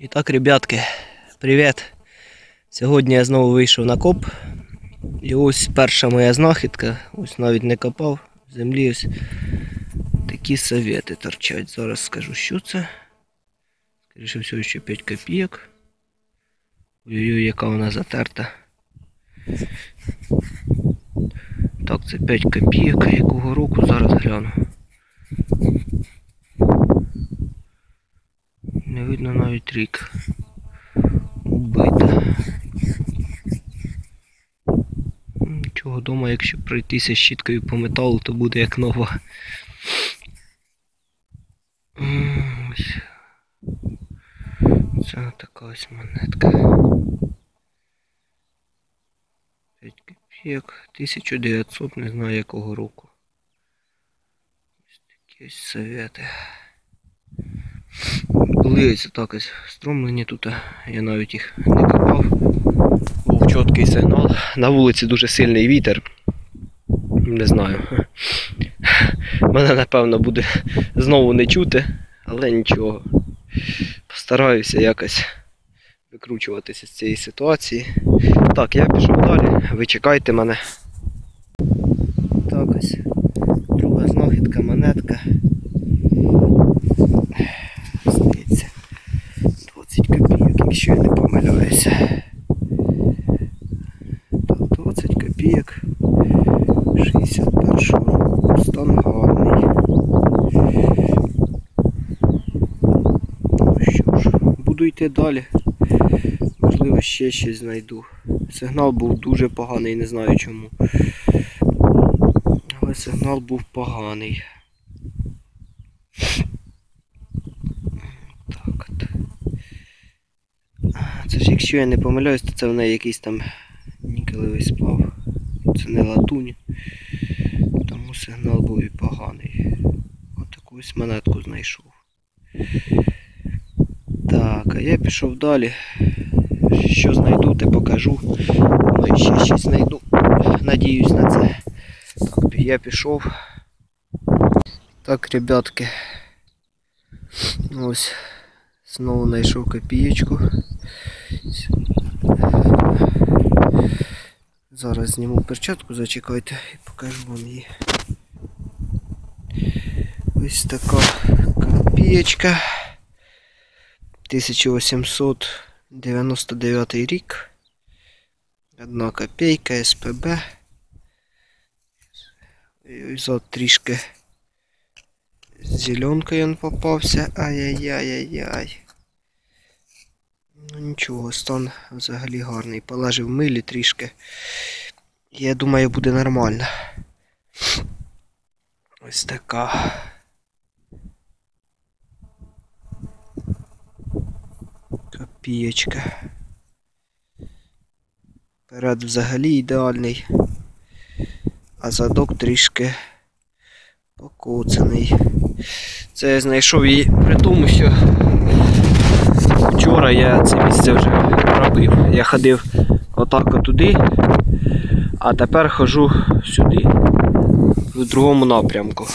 І так, ребятки, привіт! Сьогодні я знову вийшов на коп. І ось перша моя знахідка. Ось навіть не копав. В землі ось такі совєти торчать. Зараз скажу, що це. Скоріше всього, ще 5 копійок. Ой-ой, яка вона затерта. Так, це 5 копійок, якого року зараз гляну. Не видно навіть рік. Убита. Нічого дома, якщо пройтися щіткою по металу, то буде як нова. Ось. Це така ось монетка. 5 копійок. 1900, не знаю якого року. Ось такі ось совєти. Ось так ось стромлені тут, я навіть їх не копав. Був чіткий сигнал. На вулиці дуже сильний вітер. Не знаю. Мене напевно буде знову не чути, але нічого. Постараюся якось викручуватися з цієї ситуації. Так, я пішов далі, ви чекайте мене. Так ось. Друга знахідка, монетка. Здається. 20 копійок, якщо я не помиляюся. Так, 20 копійок. 61 року. Стан гарний. Ну що ж, буду йти далі. Можливо, ще щось знайду. Сигнал був дуже поганий, не знаю чому. Але сигнал був поганий. Так от. Це ж якщо я не помиляюсь, то це в неї якийсь там нікелевий сплав. Це не латунь. Тому сигнал був і поганий. От таку ось монетку знайшов. Так, а я пішов далі. Що знайду, те покажу. Ну і ще щось знайду. Надіюсь на це. Так, я пішов. Так, ребятки. Ось. Знову знайшов копієчку. Зараз зніму перчатку, зачекайте і покажу вам її. Ось така копієчка. 1899 рік. Одна копійка СПБ. І ось от трішки зеленкою він попався. Ай-яй-яй-яй-яй. Ну нічого, стан взагалі гарний. Полежив милі трішки. Я думаю, буде нормально. Ось така. Копієчка. Перед взагалі ідеальний. А задок трішки покоцаний. Це я знайшов її при тому, що вчора я це місце вже робив. Я ходив отак туди, а тепер хожу сюди, в другому напрямку.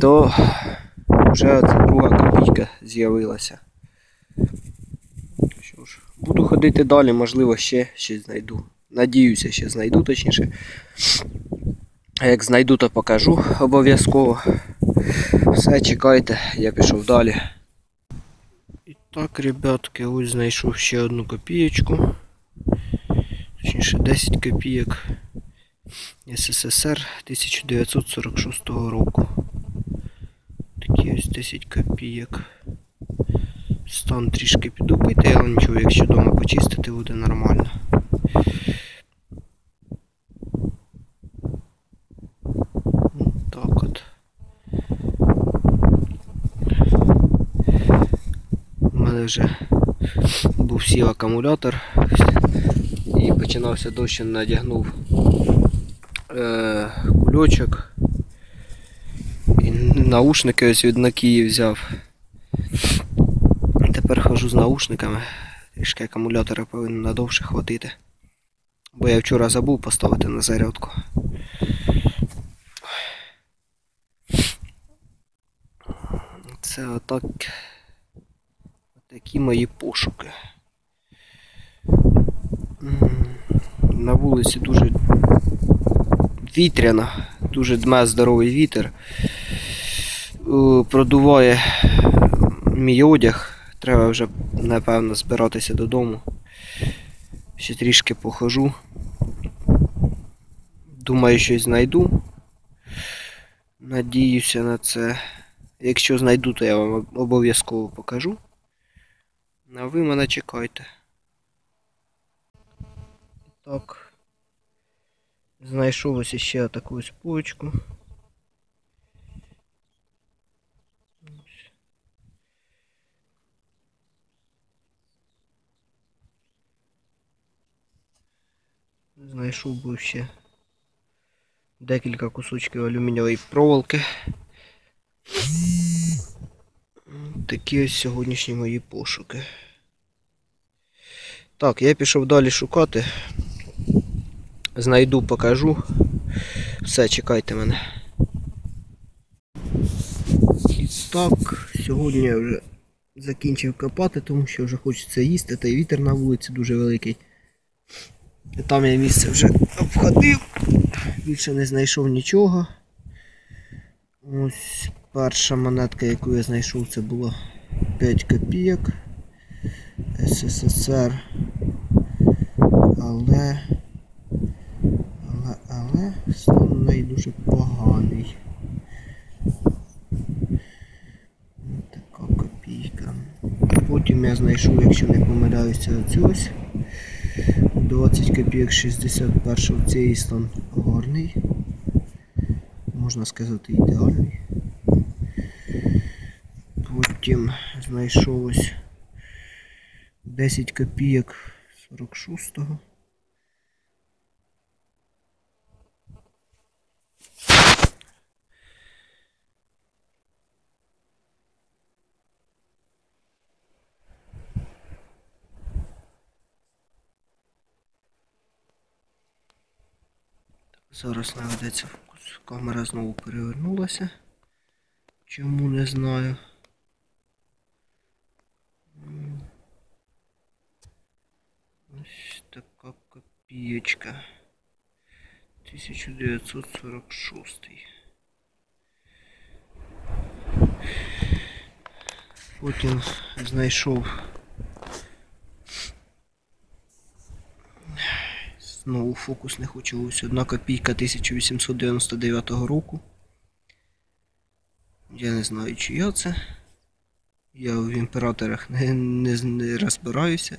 То вже друга копійка з'явилася. Буду ходити далі, можливо, ще щось знайду. Надіюся, ще знайду точніше. А як знайду, то покажу обов'язково. Все, чекайте, я пішов далі. І так, ребятки, ось знайшов ще одну копієчку. Точніше 10 копійок СССР 1946 року. Такі ось 10 копійок. Стан трішки підубитий, але нічого, якщо вдома почистити, буде нормально. Так от. У мене вже був сів акумулятор і починався дощ, надягнув е, кульочок і наушники ось від Nokia взяв. Тепер хожу з наушниками. Трішки акумулятора повинен надовше хватити. Бо я вчора забув поставити на зарядку. Це отак Такі мої пошуки. На вулиці дуже вітряно, дуже дме здоровий вітер. Е, Продуває мій одяг. Треба вже, напевно, збиратися додому. Ще трішки похожу. Думаю, щось знайду. Надіюся на це. Якщо знайду, то я вам обов'язково покажу. А ви мене чекайте. Так. Знайшов ось ще таку ось полочку. Знайшов був ще декілька кусочків алюмінієвої проволоки. Такі ось сьогоднішні мої пошуки. Так, я пішов далі шукати. Знайду, покажу. Все, чекайте мене. І так, сьогодні я вже закінчив копати, тому що вже хочеться їсти, та й вітер на вулиці дуже великий. Там я місце вже обходив, більше не знайшов нічого. Ось перша монетка, яку я знайшов, це була 5 копійок СССР. Але. Але, але стан неї дуже поганий. Ось Така копійка. Потім я знайшов, якщо не помиляюся, оцю ось. 20 копійок 61 цей стан гарний. Можна сказати ідеальний. Потім знайшов ось 10 копійок 46-го. Зараз наведеться фокус. Камера знову перевернулася. Чому не знаю. Ось така копієчка. 1946. Потім знайшов Знову фокус не хочу. Ось одна копійка 1899 року. Я не знаю, чия це. Я в імператорах не, не, не розбираюся.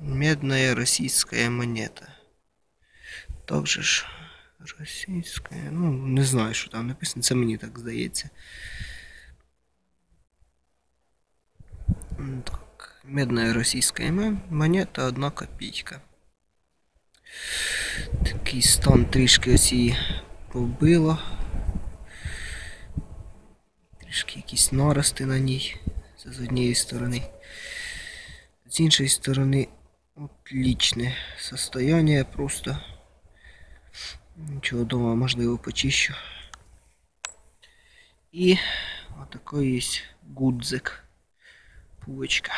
Медная российская монета. Также ж російська. Ну, не знаю, що там написано, це мені так здається. Так, медная российская м- монета, одна копійка. Такий стан трішки ось її побило. Трішки якісь нарости на ній. Це з однієї сторони. З іншої сторони отличне состояние просто. Нічого дома можливо почищу. І отакий є гудзик. Пувочка.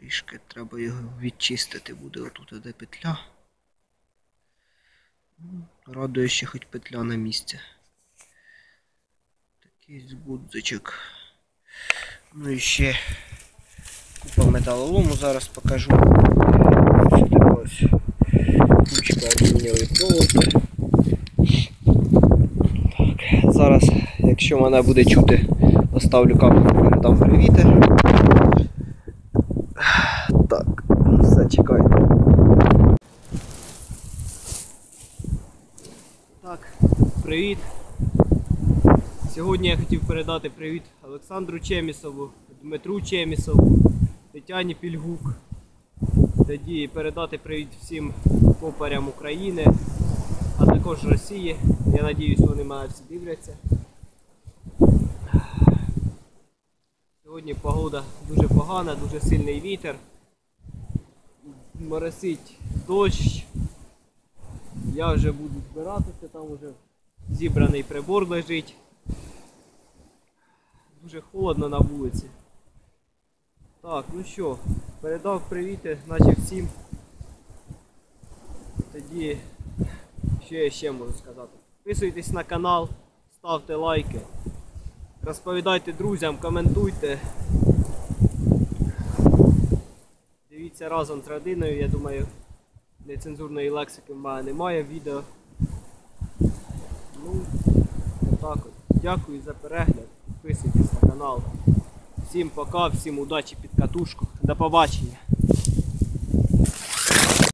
Трішки треба його відчистити буде отут, де петля. Ну, Радує, що хоч петля на місці. Такий гудзичок. Ну і ще купа металолому зараз покажу. Кучка алюмінієвої проволоки. Зараз, якщо мене буде чути, поставлю камеру, передам привіти. Так, все, чекайте. Так, привіт. Сьогодні я хотів передати привіт Олександру Чемісову, Дмитру Чемісову, Тетяні Пільгук. Тоді передати привіт всім копарям України, а також Росії. Я надіюсь, вони мене всі дивляться. Сьогодні погода дуже погана, дуже сильний вітер. Моросить дощ. Я вже буду збиратися, там вже зібраний прибор лежить. Дуже холодно на вулиці. Так, ну що, передав привіти, наче всім. Тоді, що я ще можу сказати? Підписуйтесь на канал, ставте лайки, розповідайте друзям, коментуйте. Дивіться разом з родиною, я думаю, нецензурної лексики в мене немає відео. Отак от. Дякую за перегляд. Підписуйтесь на канал. Всім пока, всім удачі під катушку. До побачення.